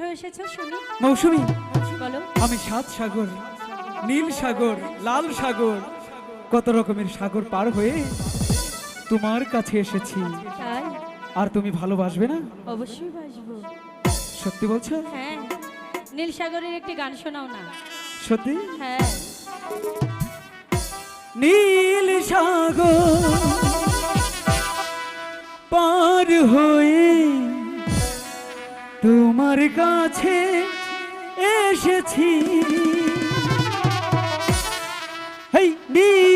হয়ে এসেছ শুনি। মৌসুমী বলো। আমি সাত সাগর নীল সাগর লাল সাগর কত রকমের সাগর পার হয়ে তোমার কাছে এসেছি। তাই? আর তুমি ভালোবাসবে না? অবশ্যই বাসবো সত্যি বলছো? হ্যাঁ। নীল সাগরের একটি গান শোনাও না। সত্যি? হ্যাঁ। নীল সাগর পার হয়ে তোমার কাছে এসেছি। হেই নীল